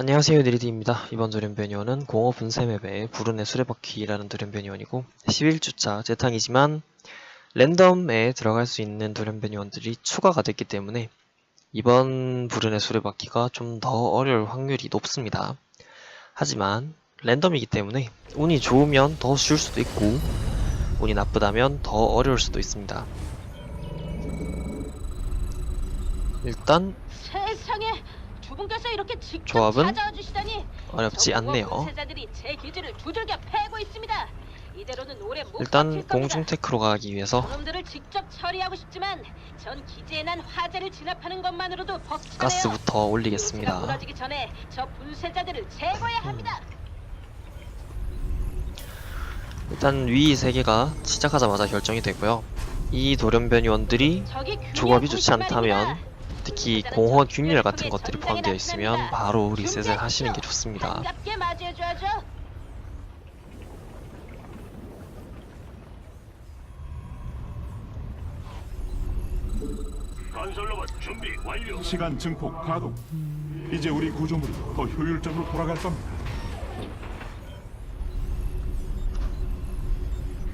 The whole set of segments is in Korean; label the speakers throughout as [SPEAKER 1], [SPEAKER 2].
[SPEAKER 1] 안녕하세요 니리디입니다. 이번 돌연변이원은 공허 분쇄 맵의 불운의 수레바퀴라는 돌연변이원이고 11주차 재탕이지만 랜덤에 들어갈 수 있는 돌연변이원들이 추가가 됐기 때문에 이번 불운의 수레바퀴가 좀 더 어려울 확률이 높습니다. 하지만 랜덤이기 때문에 운이 좋으면 더 쉬울 수도 있고 운이 나쁘다면 더 어려울 수도 있습니다. 일단
[SPEAKER 2] 세상에 두 분께서 이렇게 직접
[SPEAKER 1] 조합은
[SPEAKER 2] 찾아와 주시다니
[SPEAKER 1] 어렵지 않네요.
[SPEAKER 2] 세자들이 제 기지를 두들겨 패고 있습니다. 이대로는 오래 못
[SPEAKER 1] 일단
[SPEAKER 2] 버틸 겁니다.
[SPEAKER 1] 공중 테크로 가기 위해서
[SPEAKER 2] 그놈들을 직접 처리하고 싶지만 전 기지에 난 화재를 진압하는 것만으로도 벅차네요.
[SPEAKER 1] 가스부터 올리겠습니다.
[SPEAKER 2] 무너지기 전에 저 분쇄자들을 제거해야 합니다.
[SPEAKER 1] 일단 위 세 개가 시작하자마자 결정이 되고요. 이 돌연변이 원들이
[SPEAKER 2] 저기 균열
[SPEAKER 1] 조합이 좋지
[SPEAKER 2] 공식
[SPEAKER 1] 않다면. 특히 공허 균열 같은 것들이 포함되어 있으면 바로 리셋을 하시는 게 좋습니다.
[SPEAKER 3] 시간 증폭 가동. 이제 우리 구조물이 더 효율적으로 돌아갈 겁니다.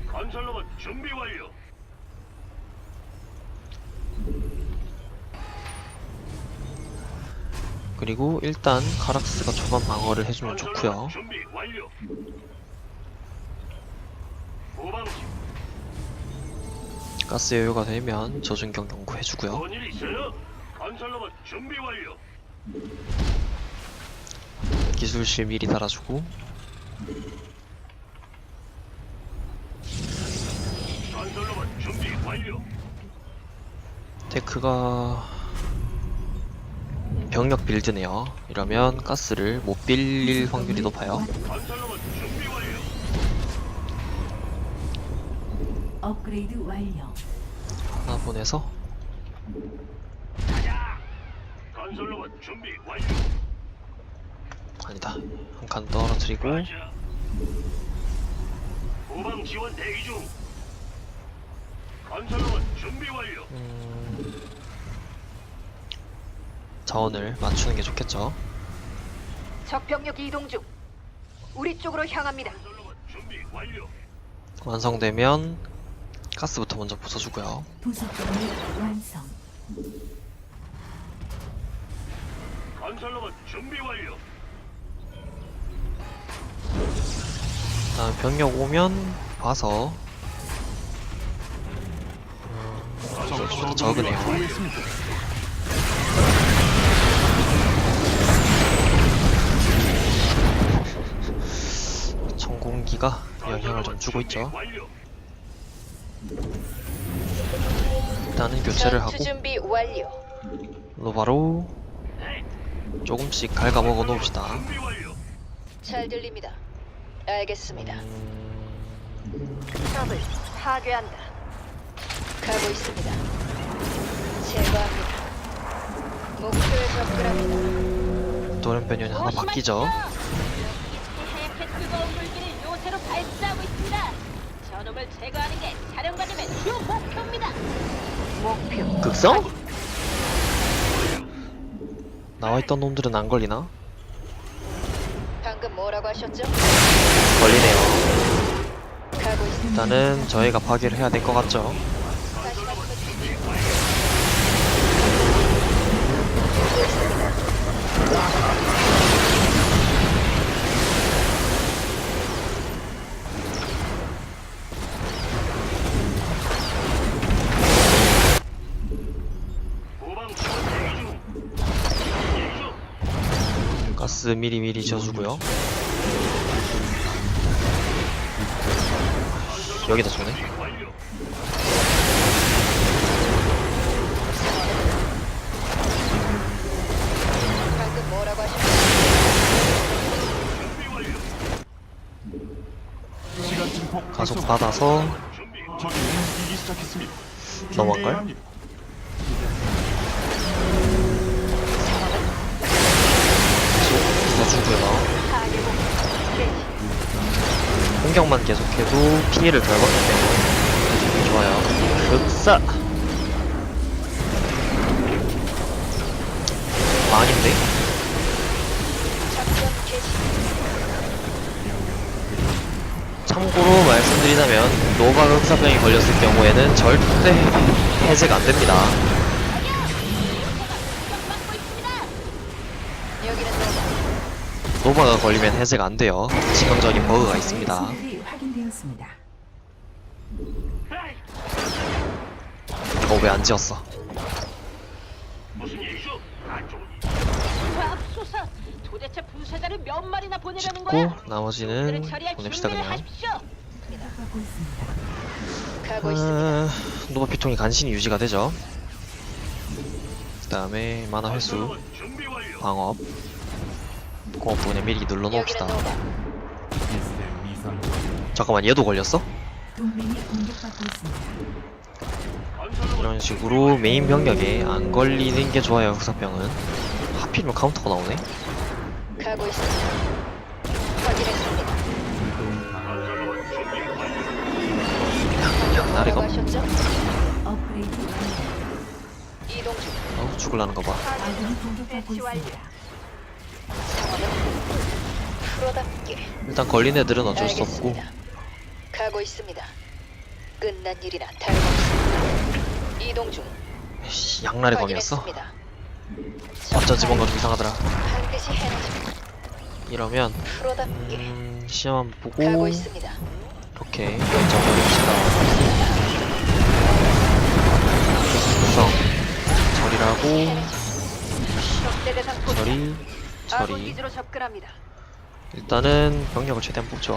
[SPEAKER 4] 건설로봇 준비 완료.
[SPEAKER 1] 그리고 일단 카락스가 초반 방어를 해주면 좋고요.
[SPEAKER 4] 건설로봇 준비 완료. 후방지
[SPEAKER 1] 가스 여유가 되면 저중경 연구 해주고요.
[SPEAKER 4] 뭔일 있어요? 건설로봇 준비 완료.
[SPEAKER 1] 기술실 미리 달아주고
[SPEAKER 4] 건설로봇 준비 완료.
[SPEAKER 1] 테크가 병력 빌드네요. 이러면 가스를 못 빌릴 확률이 높아요.
[SPEAKER 5] 업그레이드 완료.
[SPEAKER 1] 하나 보내서
[SPEAKER 4] 가자. 건설로봇 준비 완료.
[SPEAKER 1] 아니다 한 칸 떨어뜨리고.
[SPEAKER 4] 후방 지원 대기 중. 건설로봇 준비 완료.
[SPEAKER 1] 음, 자원을 맞추는 게 좋겠죠.
[SPEAKER 2] 적병력 이동 중. 우리 쪽으로 향합니다.
[SPEAKER 1] 완성되면 가스부터 먼저 부숴주고요.
[SPEAKER 5] 부속 건물 완성.
[SPEAKER 4] 건설로봇 준비 완료.
[SPEAKER 1] 다음 병력 오면 봐서
[SPEAKER 3] 적
[SPEAKER 1] 적으네요. 공기가 영향을 좀 주고 있죠. 일단은 교체를 하고
[SPEAKER 2] 준비 완료.
[SPEAKER 1] 로바로 조금씩 갉아먹어 놓읍시다.
[SPEAKER 2] 잘 들립니다. 알겠습니다.
[SPEAKER 1] 음,
[SPEAKER 2] 탑을 파괴한다. 가고 있습니다. 제거합니다. 목표에 접근합니다.
[SPEAKER 1] 돌연변이 하나 바뀌죠.
[SPEAKER 2] 하얗게 뜨거운 물기를 요새로 발사하고 있습니다. 저놈을 제거하는 게 사령관님의 주 목표입니다. 목표
[SPEAKER 1] 극성? 나와있던 놈들은 안 걸리나?
[SPEAKER 2] 방금 뭐라고 하셨죠?
[SPEAKER 1] 걸리네요.
[SPEAKER 2] 가고 있습니다.
[SPEAKER 1] 일단은 저희가 파괴를 해야 될 것 같죠.
[SPEAKER 2] 다시 말씀해 주십시오.
[SPEAKER 4] 후방
[SPEAKER 1] 가스 미리미리 지어주고요. 여기다.
[SPEAKER 2] 방금 뭐라고 하셨죠?
[SPEAKER 3] 증폭
[SPEAKER 1] 가속. 받아서. 넘어갈까요?
[SPEAKER 2] 개시.
[SPEAKER 1] 공격만 계속해도 피해를 덜 받기 때문에 좋아요. 극사! 망인데?
[SPEAKER 2] 개시.
[SPEAKER 1] 참고로 말씀드리자면 노바 흑사병이 걸렸을 경우에는 절대 해제가 안 됩니다.
[SPEAKER 6] 노바.
[SPEAKER 1] 노바가 걸리면 해제가 안 돼요. 치명적인 버그가 있습니다. 이거 왜 안 지었어?
[SPEAKER 4] 무슨 일이죠? 안 좋은 일.
[SPEAKER 2] 맙소사. 도대체 분쇄자를 몇 마리나 보내려는
[SPEAKER 1] 짓고
[SPEAKER 2] 거야?
[SPEAKER 1] 나머지는 보냅시다 그냥.
[SPEAKER 6] 가고 있습니다.
[SPEAKER 1] 아, 노바 피통이 간신히 유지가 되죠. 그 다음에 만화 회수. 방업, 공업 부분에 미리 눌러놓읍시다. 잠깐만 얘도 걸렸어? 이런 식으로 메인 병력에 안 걸리는 게 좋아요 흑사병은 하필이면 카운터가 나오네
[SPEAKER 6] 가고 있습니다. 확인했습니다.
[SPEAKER 4] 건설로봇 준비 완료.
[SPEAKER 1] 양날이가
[SPEAKER 6] 하셨죠?
[SPEAKER 5] 업그레이드 완료.
[SPEAKER 6] 이동 중.
[SPEAKER 1] 어, 죽을라는 거봐
[SPEAKER 6] 프로답게.
[SPEAKER 1] 일단 걸린 애들은 어쩔 수 없고
[SPEAKER 6] 알겠습니다. 가고 있습니다. 끝난 일이나 다름없습니다. 이동 중.
[SPEAKER 1] 에이씨, 양날의 검이었어?
[SPEAKER 6] 확인했습니다.
[SPEAKER 1] 어쩐지 뭔가 좀 이상하더라
[SPEAKER 6] 반드시.
[SPEAKER 1] 이러면
[SPEAKER 6] 프로답게.
[SPEAKER 1] 음, 시험 한번
[SPEAKER 6] 가고
[SPEAKER 1] 보고
[SPEAKER 6] 있습니다.
[SPEAKER 1] 이렇게 결정 버립시다 구성
[SPEAKER 2] 적대 대상 포착.
[SPEAKER 1] 처리
[SPEAKER 2] 아군
[SPEAKER 1] 처리
[SPEAKER 2] 기지로 접근합니다.
[SPEAKER 1] 일단은 병력을 최대한 뽑죠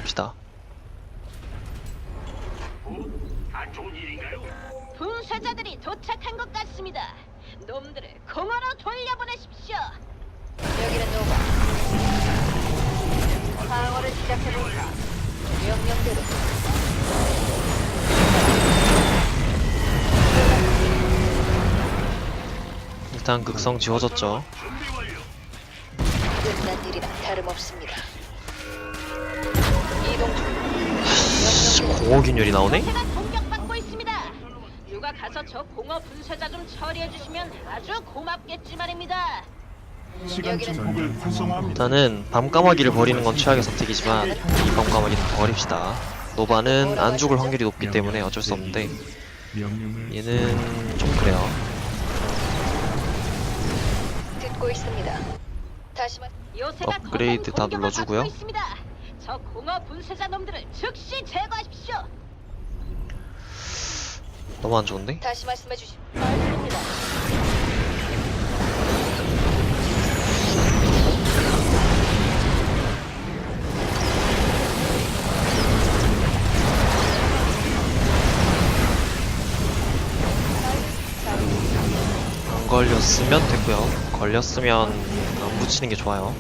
[SPEAKER 4] 어? 안 좋은 일인가요?
[SPEAKER 2] 분쇄자들이 도착한 것 같습니다. 놈들을 공허로 돌려보내십시오.
[SPEAKER 6] 여기는 노바.
[SPEAKER 2] 방어를 시작해볼까?
[SPEAKER 6] 명령대로.
[SPEAKER 1] 일단 극성 지워졌죠.
[SPEAKER 6] 끝난 일이나 다름없습니다.
[SPEAKER 1] 씨,
[SPEAKER 6] 명령대로.
[SPEAKER 1] 공허균열이 나오네?
[SPEAKER 2] 요새가 공격받고 있습니다. 누가 가서 저 공허 분쇄자 좀 처리해 주시면 아주 고맙겠지 말입니다.
[SPEAKER 3] 시간 증폭을 활성화합니다.
[SPEAKER 1] 일단은 밤까마귀를 버리는 건 최악의 선택이지만 이 밤까마귀는 버립시다. 노바는 안 죽을 확률이 높기 때문에 어쩔 수 없는데 얘는 좀 그래요.
[SPEAKER 6] 듣고 있습니다. 다시 말.
[SPEAKER 2] 요새가
[SPEAKER 1] 업그레이드 다
[SPEAKER 2] 공격을
[SPEAKER 1] 눌러주고요.
[SPEAKER 2] 받고 있습니다. 저 공허 분쇄자 놈들을 즉시 제거하십시오.
[SPEAKER 1] 너무 안 좋은데?
[SPEAKER 6] 다시 말씀해 주시.
[SPEAKER 2] 말씀입니다.
[SPEAKER 1] 안 걸렸으면 됐고요. 걸렸으면 안 붙이는 게 좋아요.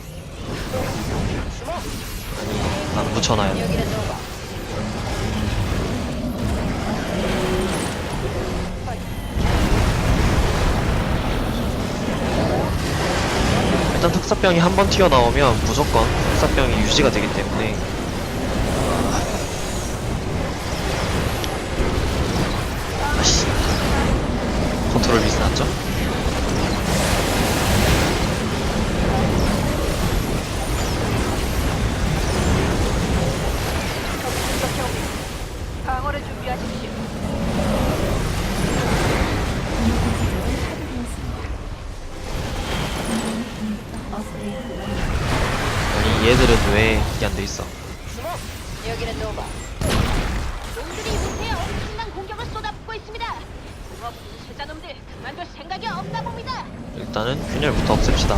[SPEAKER 1] 붙여놔요.
[SPEAKER 6] 여기는 노바.
[SPEAKER 1] 일단 특사병이 한 번 튀어나오면 무조건 특사병이 유지가 되기 때문에 컨트롤 미스 났죠?
[SPEAKER 2] 방어를 준비하십시오.
[SPEAKER 5] 업그레이드 완료.
[SPEAKER 1] 아니 얘들은 왜 이게 안 돼 있어?
[SPEAKER 6] 여기는 노바.
[SPEAKER 2] 놈들이 요새 엄청난 공격을 쏟아붓고 있습니다. 공허 분쇄자 놈들 그만둘 생각이 없나 봅니다.
[SPEAKER 1] 일단은 균열부터 없앱시다.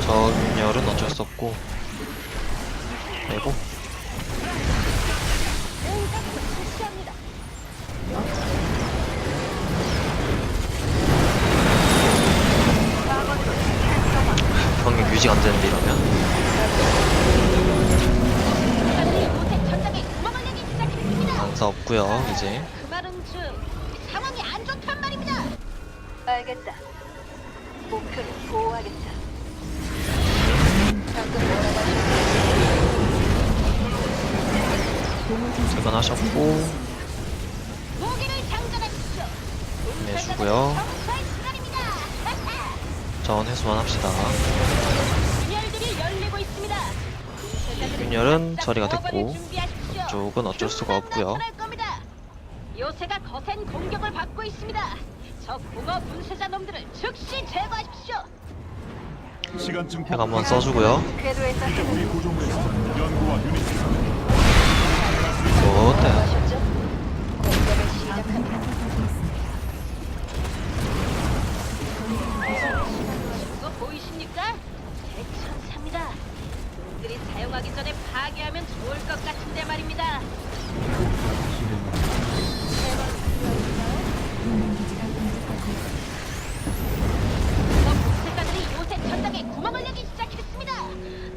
[SPEAKER 1] 저 균열은 어쩔 수 없고 빼고
[SPEAKER 2] 실시합니다.
[SPEAKER 1] 병력 유지가 안 되는데 이러면. 방사 없고요 이제
[SPEAKER 2] 그 말은 즉 상황이 안 좋단 말입니다.
[SPEAKER 6] 알겠다. 목표를 보호하겠다. 방금 뭐라고 하셨죠?
[SPEAKER 1] 퇴근하셨고
[SPEAKER 2] 무기를 장전하십시오.
[SPEAKER 1] 내주고요. 자원 회수만 합시다.
[SPEAKER 2] 바짝
[SPEAKER 1] 처리가 됐고. 이쪽은 어쩔 수가 없고요.
[SPEAKER 2] 요새가 거센 공격을 받고 있습니다. 저 공허 분쇄자 놈들을 즉시 제거하십시오.
[SPEAKER 3] 시간 증폭
[SPEAKER 1] 핵 한번 써주고요.
[SPEAKER 6] 궤도에서
[SPEAKER 3] 이제 우리 구조물에서 연구와 유닛
[SPEAKER 1] 좋대.
[SPEAKER 6] 하셨죠? 공격을
[SPEAKER 5] 아군이
[SPEAKER 6] 시작합니다.
[SPEAKER 5] 공격받고 있습니다.
[SPEAKER 2] 그거 보이십니까? 대천사입니다. 놈들이 사용하기 전에 파괴하면 좋을 것 같은데 말입니다. 분쇄자들이 요새 천장에 구멍을 내기 시작했습니다.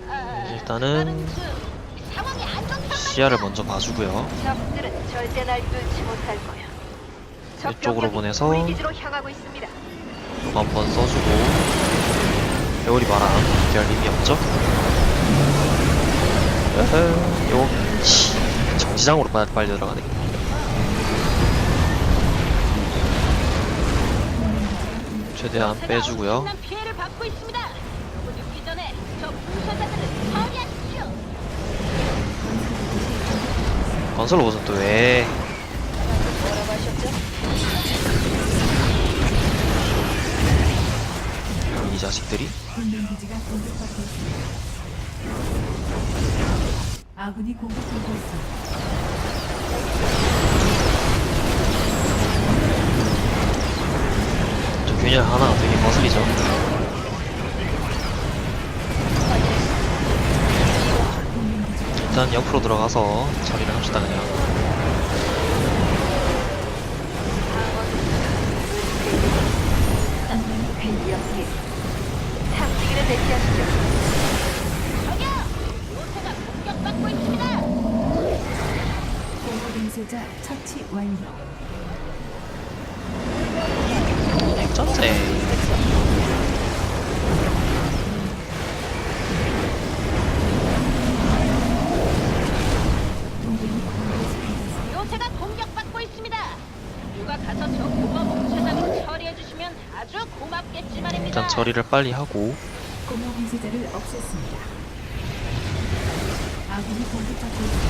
[SPEAKER 2] 아,
[SPEAKER 1] 일단은
[SPEAKER 2] 그 상황이 안 좋단
[SPEAKER 1] 시야를
[SPEAKER 2] 말이야.
[SPEAKER 1] 먼저 봐주고요.
[SPEAKER 6] 적들은 절대 날 뚫지 못할 거야. 적
[SPEAKER 1] 이쪽으로
[SPEAKER 6] 병력이
[SPEAKER 1] 보내서
[SPEAKER 6] 우리 기지로 향하고 있습니다.
[SPEAKER 1] 이거 한번 써주고 배우리 마랑 별 의미 없죠? 으흐, 요 치, 정지장으로 빨리, 빨리 들어가네. 최대한
[SPEAKER 2] 제가
[SPEAKER 1] 빼주고요. 건설 로봇은 또 왜? 이 자식들이?
[SPEAKER 5] 아군이 공격받고 있습니다.
[SPEAKER 1] 저 균열 하나 되게 거슬리죠? 일단 옆으로 들어가서 처리를 합시다 그냥.
[SPEAKER 6] 여기 탐지기를 대피하시죠.
[SPEAKER 2] 저기요! 요새가 공격받고 있습니다.
[SPEAKER 5] 분쇄자 처치 완료.
[SPEAKER 1] 액전제.
[SPEAKER 2] 요새가 공격받고 있습니다. 누가 가서 저 공허 분쇄자를 처리해 주시면 아주 고맙겠지 말입니다.
[SPEAKER 1] 일단 처리를 빨리 하고
[SPEAKER 5] 공허 분쇄자를 없앴습니다. 아군이 공격받고 있습니다.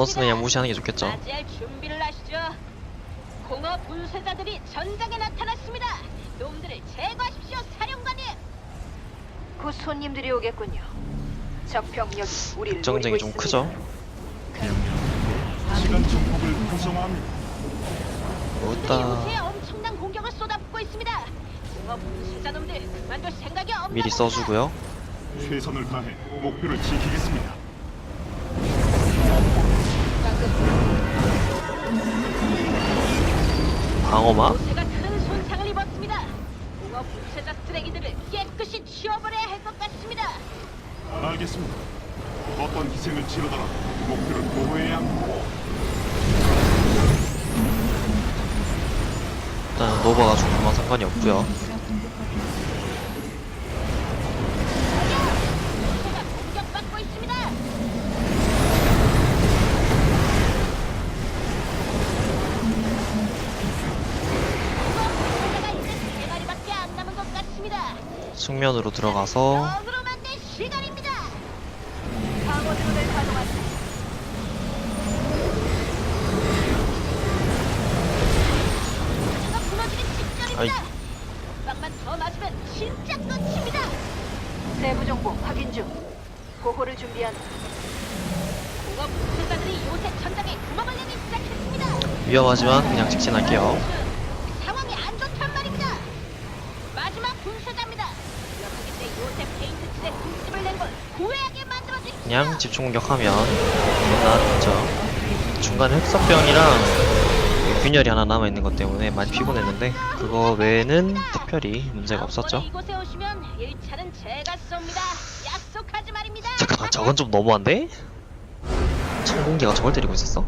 [SPEAKER 1] 보너스는 그냥 무시하는 게 좋겠죠.
[SPEAKER 2] 맞이할 준비를 하시죠. 공허 분쇄자들이 전장에 나타났습니다. 놈들을 제거하십시오, 사령관님.
[SPEAKER 6] 곧 손님들이 오겠군요. 적 병력이 우리를
[SPEAKER 1] 경쟁이
[SPEAKER 6] 노리고
[SPEAKER 1] 좀. 크죠?
[SPEAKER 3] 시간.
[SPEAKER 2] 놈들이
[SPEAKER 1] 없다.
[SPEAKER 2] 요새 엄청난 공격을 쏟아붓고 있습니다. 공허 분쇄자 놈들 그만둘 생각이 없나
[SPEAKER 1] 미리
[SPEAKER 2] 봅니다.
[SPEAKER 1] 써주고요.
[SPEAKER 3] 최선을 다해 목표를 지키겠습니다.
[SPEAKER 1] 방어막
[SPEAKER 2] 요새가 큰 손상을 입었습니다. 공허 분쇄자 쓰레기들을 깨끗이 치워버려야 할 것 같습니다.
[SPEAKER 3] 알겠습니다. 어떤 희생을 치르더라도 목표를 보호해야 합니다.
[SPEAKER 1] 일단 노바가 죽으면 상관이 없고요. 측면으로 들어가서. 아이.
[SPEAKER 2] 방만 더 맞으면 진짜 끝입니다.
[SPEAKER 6] 세부 정보 확인 중. 보호를 준비한다.
[SPEAKER 2] 공업 분쇄자들이 요새 천장에 구멍을 내기 시작했습니다.
[SPEAKER 1] 위험하지만 그냥 직진할게요. 그냥 집중 공격하면 나았죠. 중간에 흑사병이랑 균열이 하나 남아 있는 것 때문에 많이 피곤했는데 그거 외에는 특별히 문제가 없었죠.
[SPEAKER 2] 이곳에 오시면 1차는 제가 쏩니다. 약속하지 말입니다.
[SPEAKER 1] 잠깐만 저건 좀 너무한데? 천공기가 저걸 때리고 있었어?